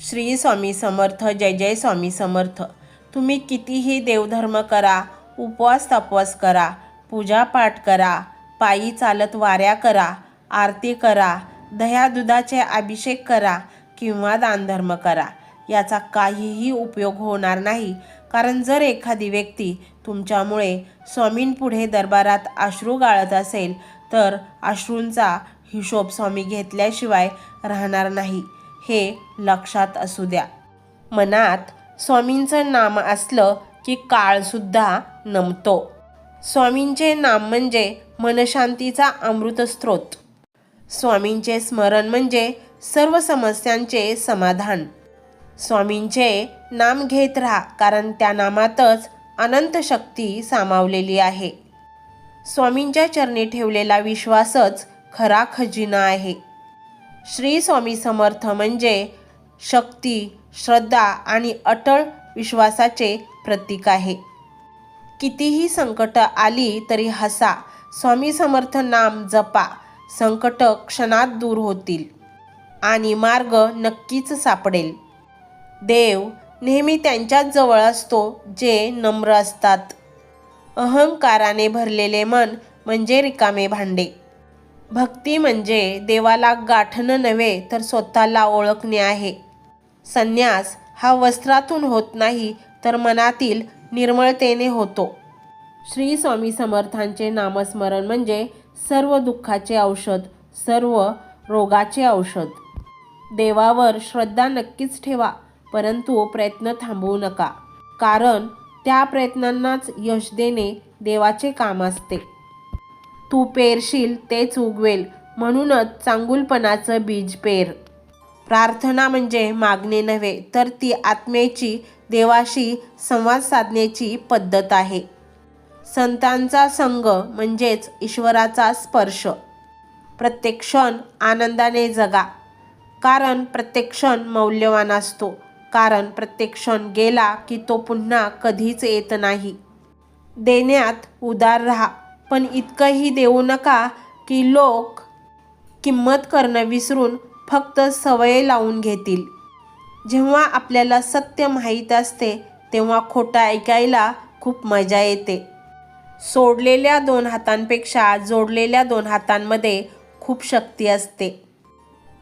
श्री स्वामी समर्थ जय जय स्वामी समर्थ. तुम्ही कितीही देवधर्म करा उपवास तपवास करा पूजापाठ करा पायी चालत वाऱ्या करा आरती करा दह्या दुधाचे अभिषेक करा किंवा दानधर्म करा याचा काहीही उपयोग होणार नाही. कारण जर एखादी व्यक्ती तुमच्यामुळे स्वामींपुढे दरबारात अश्रू गाळत असेल तर अश्रूंचा हिशोब स्वामी घेतल्याशिवाय राहणार नाही. हे लक्षात असू द्या. मनात स्वामींचं नाम असलं की काळसुद्धा नमतो. स्वामींचे नाम म्हणजे मनशांतीचा अमृतस्रोत. स्वामींचे स्मरण म्हणजे सर्व समस्यांचे समाधान. स्वामींचे नाम घेत राहा कारण त्या नामातच अनंत शक्ती सामावलेली आहे. स्वामींच्या चरणी ठेवलेला विश्वासच खरा खजिना आहे. श्री स्वामी समर्थ म्हणजे शक्ती श्रद्धा आणि अटळ विश्वासाचे प्रतीक आहे. कितीही संकट आली तरी हसा स्वामी समर्थ नाम जपा संकट क्षणात दूर होतील आणि मार्ग नक्कीच सापडेल. देव नेहमी त्यांच्याच जवळ असतो जे नम्र असतात. अहंकाराने भरलेले मन म्हणजे रिकामे भांडे. भक्ती म्हणजे देवाला गाठणं नव्हे तर स्वतःला ओळखणे आहे. संन्यास हा वस्त्रातून होत नाही तर मनातील निर्मळतेने होतो. श्री स्वामी समर्थांचे नामस्मरण म्हणजे सर्व दुःखाचे औषध सर्व रोगाचे औषध. देवावर श्रद्धा नक्कीच ठेवा परंतु प्रयत्न थांबवू नका. कारण त्या प्रयत्नांनाच यश देणे देवाचे काम असते. तू पेरशील तेच उगवेल. म्हणूनच चांगुलपणाचं बीज पेर. प्रार्थना म्हणजे मागणे नव्हे तर ती आत्मेची देवाशी संवाद साधण्याची पद्धत आहे. संतांचा संग म्हणजेच ईश्वराचा स्पर्श. प्रत्येक क्षण आनंदाने जगा. कारण प्रत्येक क्षण मौल्यवान असतो. कारण प्रत्येक क्षण गेला की तो पुन्हा कधीच येत नाही. देण्यात उदार राहा. पण इतकंही देऊ नका की लोक किंमत करणं विसरून फक्त सवय लावून घेतील. जेव्हा आपल्याला सत्य माहीत असते तेव्हा खोटं ऐकायला खूप मजा येते. सोडलेल्या दोन हातांपेक्षा जोडलेल्या दोन हातांमध्ये खूप शक्ती असते.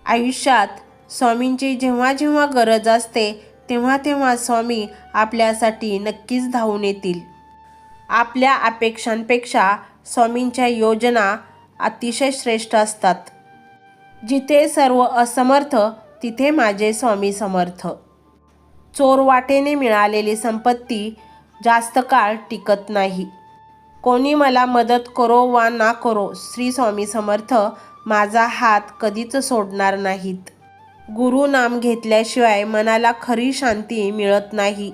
आयुष्यात स्वामींची जेव्हा जेव्हा गरज असते तेव्हा तेव्हा स्वामी आपल्यासाठी नक्कीच धावून येतील. आपल्या अपेक्षांपेक्षा स्वामींच्या योजना अतिशय श्रेष्ठ असतात. जिथे सर्व असमर्थ तिथे माझे स्वामी समर्थ. चोर वाटेने मिळालेली संपत्ती जास्त काळ टिकत नाही. कोणी मला मदत करो वा ना करो श्री स्वामी समर्थ माझा हात कधीच सोडणार नाहीत. गुरु नाम घेतल्याशिवाय मनाला खरी शांती मिळत नाही.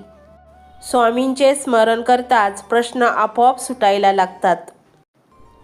स्वामींचे स्मरण करताच प्रश्न आपोआप सुटायला लागतात.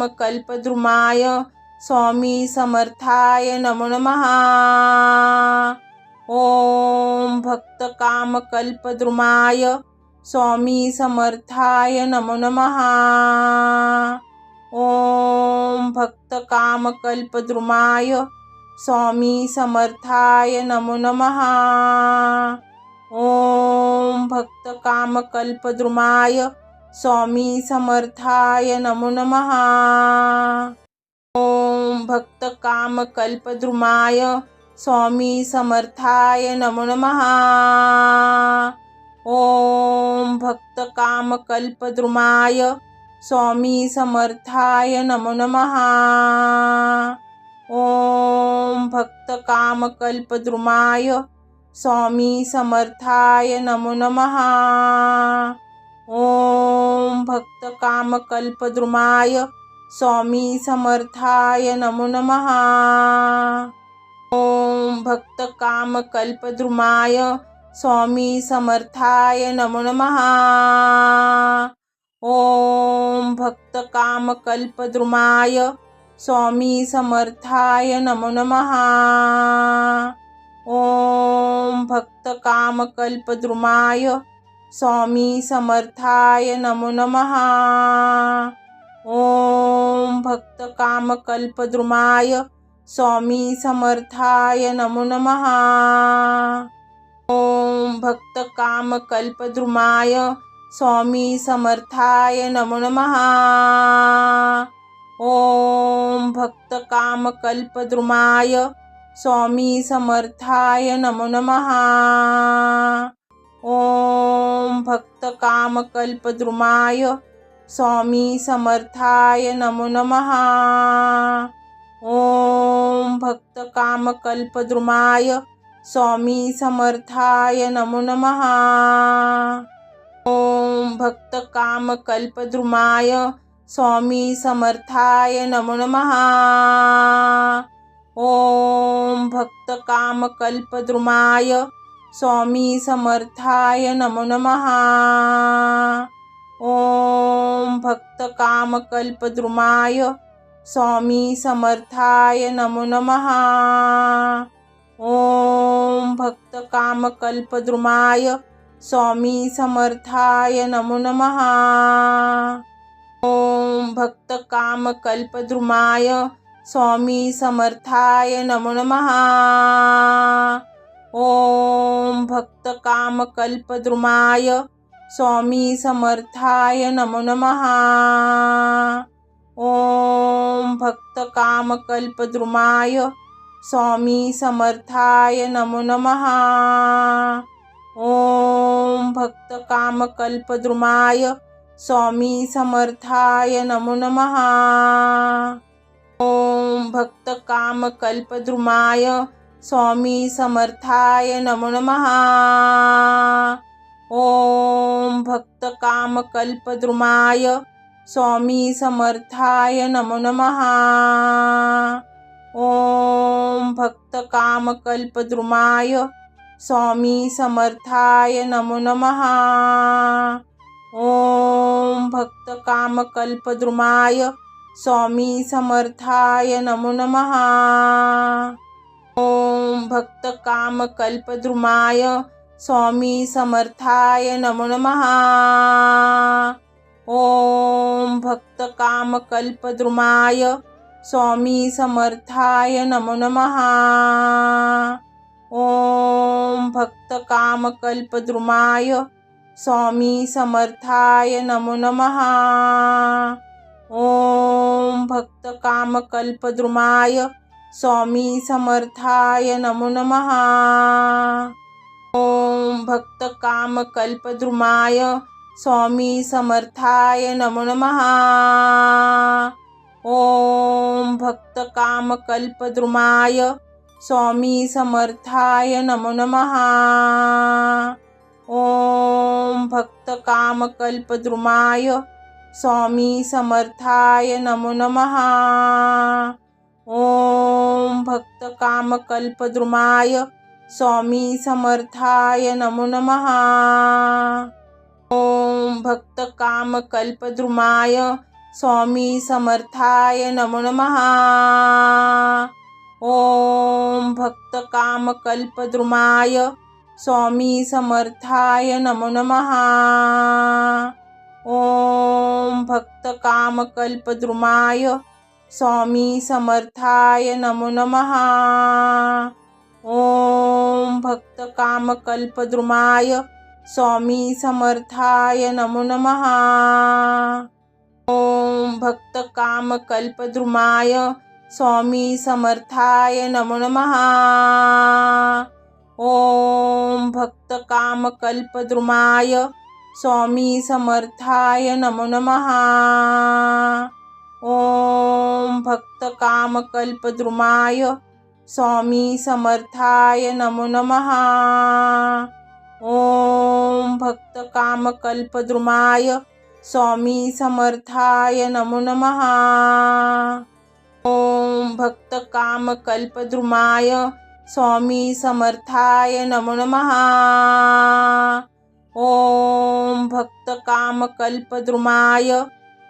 भक्त कल्पद्रुमाय स्वामी समर्थाय नमो नमः। ओम भक्त काम कल्पद्रुमाय स्वामी समर्थाय नमो नमः। ओम भक्त काम कल्पद्रुमाय स्वामी समर्थाय नमो नमः। ओम भक्त काम कल्पद्रुमाय स्वामी समर्थाय नमो नमः। ओम भक्त काम कल्पद्रुमाय स्वामी समर्थाय नमो नमः। ओम भक्त काम कल्पद्रुमाय स्वामी समर्थाय नमो नमः। ओम भक्त काम कल्पद्रुमाय स्वामी समर्थाय नमो नमः। ओम भक्त काम कल्पद्रुमाय स्वामी समर्थाय नमो नमः। ओम भक्त काम कल्पद्रुमाय स्वामी समर्थाय नमो नमः। ओम भक्त काम कल्पद्रुमाय स्वामी समर्थाय नमो नमः। ओम भक्त काम कल्पद्रुमाय स्वामी समर्थाय नमो नमः। ओम भक्त काम कल्पद्रुमाय स्वामी समर्थाय नमो नमः। ओम भक्त काम कल्पद्रुमाय स्वामी समर्थाय नमो नमः। ओम भक्त काम कल्पद्रुमाय स्वामी समर्थाय नमो नमः। ओम भक्त काम कल्पद्रुमाय स्वामी समर्थाय नमो नमः। ओम भक्त काम कल्पद्रुमाय स्वामी समर्थाय नमो नमः। ओम भक्त काम कल्पद्रुमाय स्वामी समर्थाय नमो नमः। ओम भक्त काम कल्पद्रुमाय स्वामी समर्थाय नमो नमहा ओम भक्त काम कल्पद्रुमाय स्वामी समर्थाय नमो नमहा ओम भक्त काम कल्पद्रुमाय स्वामी समर्थाय नमो नमहा ओम भक्त काम कल्पद्रुमाय स्वामी समर्थाय नमो नमहा ओम भक्त काम कल्पद्रुमाय स्वामी समर्थाय नमो नमः. ओम भक्त काम कल्पद्रुमाय स्वामी समर्थाय नमो नमः. ओम भक्त काम कल्पद्रुमाय स्वामी समर्थाय नमो नमः. ओम भक्त काम कल्पद्रुमाय स्वामी समर्थाय नमो महा ओम भक्त काम स्वामी समर्थाय नमो नमः. ओम भक्त काम स्वामी समर्थाय नमो नमः. ओम भक्त काम कल्पद्रुमाय स्वामी समर्थाय नमो नमः. ओम भक्त काम कल्पद्रुमाय स्वामी समर्थाय नमो नमः। ओम भक्त काम कल्पद्रुमाय स्वामी समर्थाय नमो नमः। ओम भक्त काम कल्पद्रुमाय स्वामी समर्थाय नमो नमः। ओम भक्त काम कल्पद्रुमाय स्वामी समर्थाय नमो नमः। ओम भक्त काम कल्पद्रुमाय स्वामी समर्थाय नमो नमः। ओम भक्त काम कल्पद्रुमाय स्वामी समर्थाय नमो नमः। ओम भक्त काम कल्पद्रुमाय स्वामी समर्थाय नमो नमः। ओम भक्त काम कल्पद्रुमाय स्वामी समर्थाय नमो नमः। ओम भक्त काम कल्पद्रुमाय स्वामी समर्थाय नमो नमः। ओम भक्तकामकल्पद्रुमाय स्वामी समर्थाय नमो नमः। ॐ भक्तकामकल्पद्रुमाय स्वामी समर्थाय नमो नमः ॐ भक्तकामकल्पद्रुमाय स्वामी समर्थाय नमो नमहा. नमः ॐ भक्तकामकल्पद्रुमाय स्वामी समर्थाय नमो नमः ॐ भक्तकामकल्पद्रुमाय स्वामी समर्थाय नमो नमहा. ॐ भक्तकामकल्पद्रुमाय स्वामी समर्थाय नमो नमः। ॐ भक्तकामकल्पद्रुमाय स्वामी समर्थाय नमो नमः। ॐ भक्तकामकल्पद्रुमाय स्वामी समर्थाय नमो नमः। ॐ भक्तकामकल्पद्रुमाय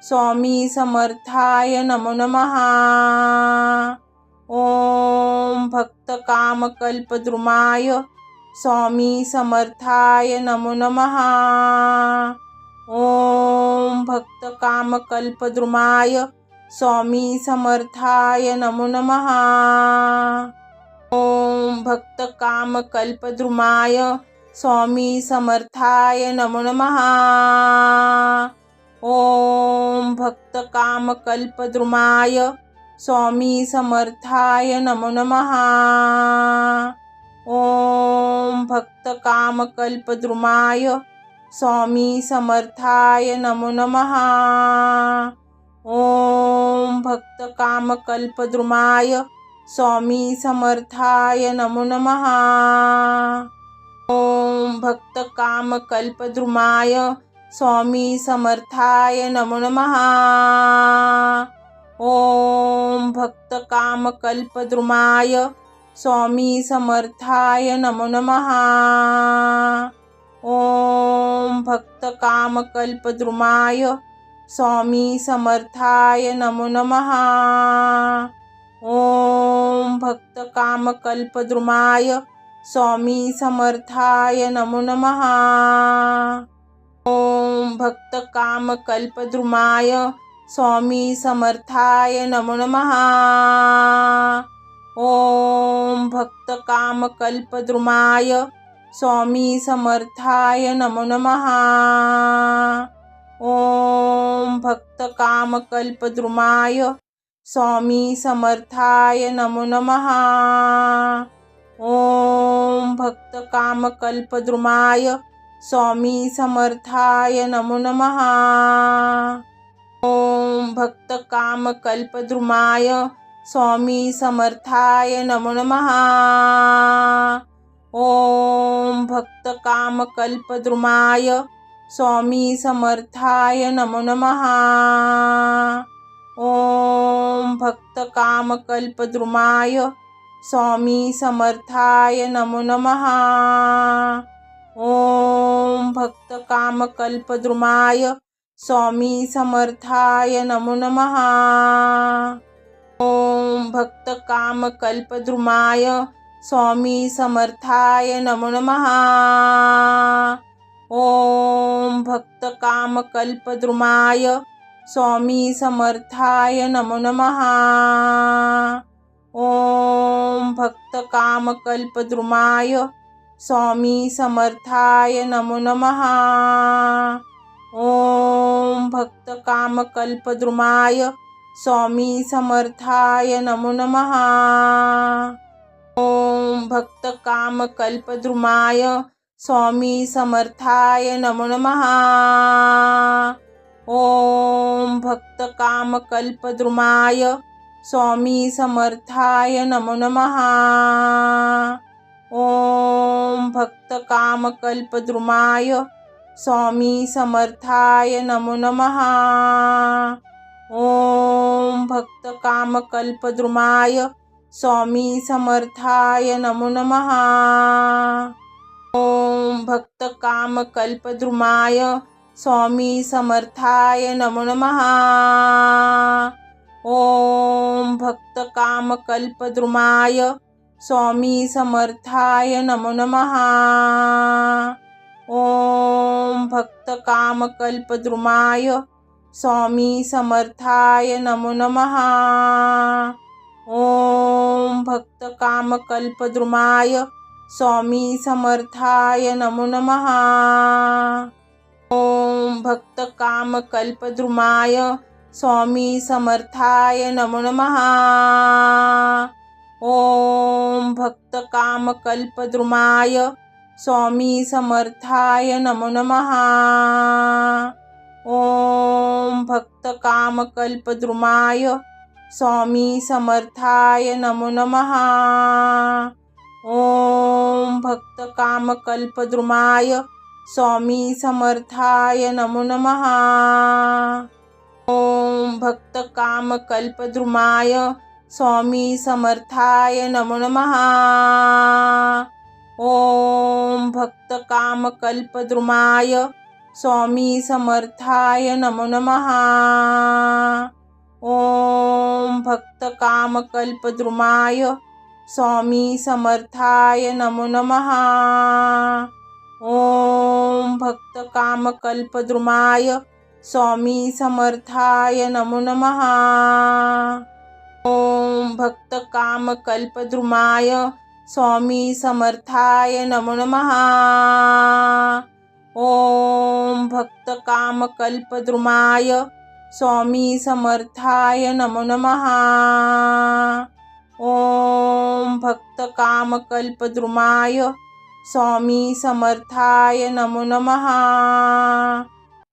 स्वामी समर्थाय नमो नमः. ॐ भक्तकामकल्पद्रुमाय स्वामी समर्थाय नमो नमः. ॐ भक्तकामकल्पद्रुमाय स्वामी समर्थाय नमो नमः. ॐ भक्तकामकल्पद्रुमाय स्वामी समर्थाय नमो नमहा ॐ भक्तकामकल्पद्रुमाय स्वामी समर्थाय नमो नमः. ॐ भक्तकामकल्पद्रुमाय स्वामी समर्थाय नमो नमः. ॐ भक्तकामकल्पद्रुमाय स्वामी समर्थाय नमो नमः. ॐ भक्तकामकल्पद्रुमाय स्वामी समर्थाय नमो नमः. ॐ भक्तकामकल्पद्रुमाय स्वामी समर्थाय नमो नमः. ॐ भक्तकामकल्पद्रुमाय स्वामी समर्थाय नमो नमः. ॐ कल्पद्रुमाय स्वामी समर्थाय नमो नमहा ॐ भक्तकामकल्पद्रुमाय स्वामी समर्थाय नमो नमः। ॐ भक्तकामकल्पद्रुमाय स्वामी समर्थाय नमो नमः। ॐ भक्तकामकल्पद्रुमाय स्वामी समर्थाय नमो नमः। ॐ भक्तकामकल्पद्रुमाय स्वामी समर्थाय नमो नमः। ॐ भक्तकामकल्पद्रुमाय स्वामी समर्थाय नमो नमः। ॐ भक्तकामकल्पद्रुमाय स्वामी समर्थाय नमो नमः। ॐ भक्तकामकल्पद्रुमाय स्वामी समर्थाय नमो नमः। ॐ भक्तकामकल्पद्रुमाय स्वामी समर्थाय नमो नमः। ॐ भक्तकामकल्पद्रुमाय स्वामी समर्थाय नमो नमः। ॐ भक्तकामकल्पद्रुमाय स्वामी समर्थाय नमो नमः। ॐ भक्तकामकल्पद्रुमाय स्वामी समर्थाय नमो नमः। ॐ भक्तकामकल्पद्रुमाय स्वामी समर्थाय नमो नमः। ॐ भक्तकामकल्पद्रुमाय स्वामी समर्थाय नमो नमः। ॐ भक्तकामकल्पद्रुमाय स्वामी समर्थाय नमो नमः। ॐ कल्पद्रुमाय स्वामी समर्थाय नमो नमः। काम कल्पद्रुमाय स्वामी समर्थाय नमो नमः। काम कल्पद्रुमाय स्वामी समर्थाय नमो नमः। काम कल्पद्रुमाय स्वामी समर्थाय नमो नमः. ॐ कल्पद्रुमाय स्वामी समर्थाय नमो नमः. ॐ कल्पद्रुमाय स्वामी समर्थाय नमो काम कल्प भक्तकामकल्पद्रुमाय स्वामी समर्थाय नमो नमः. ॐ भक्तकामकल्पद्रुमाय स्वामी समर्थाय नमो नमः। ॐ भक्तकामकल्पद्रुमाय स्वामी समर्थाय नमो नमः। ॐ भक्तकामकल्पद्रुमाय स्वामी समर्थाय नमो नमः। ॐ भक्तकामकल्पद्रुमाय स्वामी समर्थाय नमो नमः. ॐ भक्तकामकल्पद्रुमाय स्वामी समर्थाय नमो नमहा ॐ भक्तकामकल्पद्रुमाय स्वामी समर्थाय नमो नमः. ॐ भक्तकामकल्पद्रुमाय स्वामी समर्थाय नमो. नमः ॐ भक्तकामकल्पद्रुमाय स्वामी समर्थाय नमो नमः। ॐ भक्तकामकल्पद्रुमाय स्वामी समर्थाय नमो नमः। ॐ भक्तकामकल्पद्रुमाय स्वामी समर्थाय नमो नमः।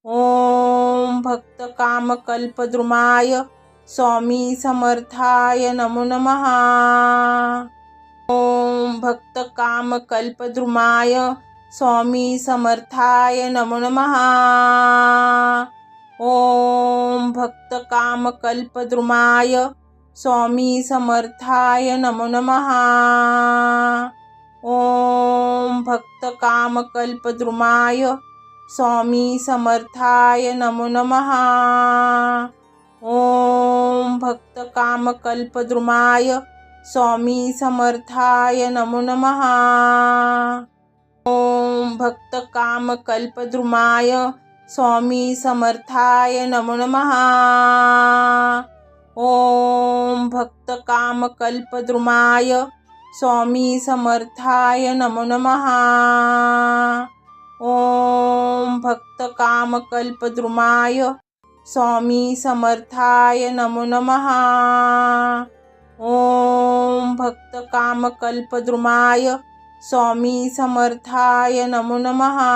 ॐ भक्तकामकल्पद्रुमाय स्वामी समर्थाय नमो नमः। ॐ भक्तकामकल्पद्रुमाय स्वामी समर्थाय नमो नमः। ॐ भक्तकामकल्पद्रुमाय स्वामी समर्थाय नमो नमः। ॐ भक्तकामकल्पद्रुमाय स्वामी समर्थाय नमो नमः। ॐ भक्तकामकल्पद्रुमाय स्वामी समर्थाय नमो नमः। ॐ भक्तकामकल्पद्रुमाय स्वामी समर्थाय नमो नमः। ॐ भक्तकामकल्पद्रुमाय स्वामी समर्थाय नमो नमः। ॐ भक्तकामकल्पद्रुमाय स्वामी समर्थाय नमो भक्त काम कल्पद्रुमाय स्वामी समर्थाय नमो नमहा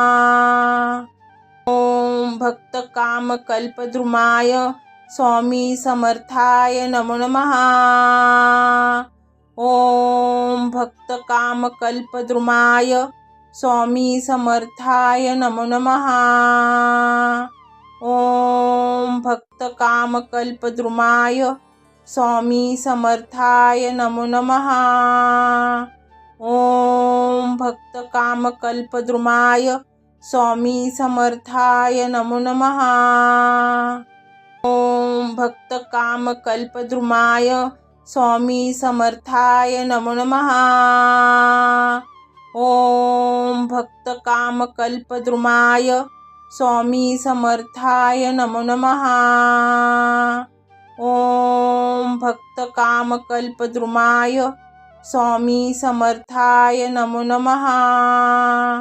ओम भक्त काम कल्पद्रुमाय स्वामी समर्थाय नमो भक्त काम कल्पद्रुमाय स्वामी समर्थाय नमो नमहा ॐ भक्तकामकल्पद्रुमाय स्वामी समर्थाय नमो नमः। ॐ भक्तकामकल्पद्रुमाय स्वामी समर्थाय नमो नमः। ॐ भक्तकामकल्पद्रुमाय स्वामी समर्थाय नमो नमः। ॐ भक्तकामकल्पद्रुमाय स्वामी समर्थाय नमो नमहा नमः ॐ भक्तकामकल्पद्रुमाय स्वामी समर्थाय नमो नमहा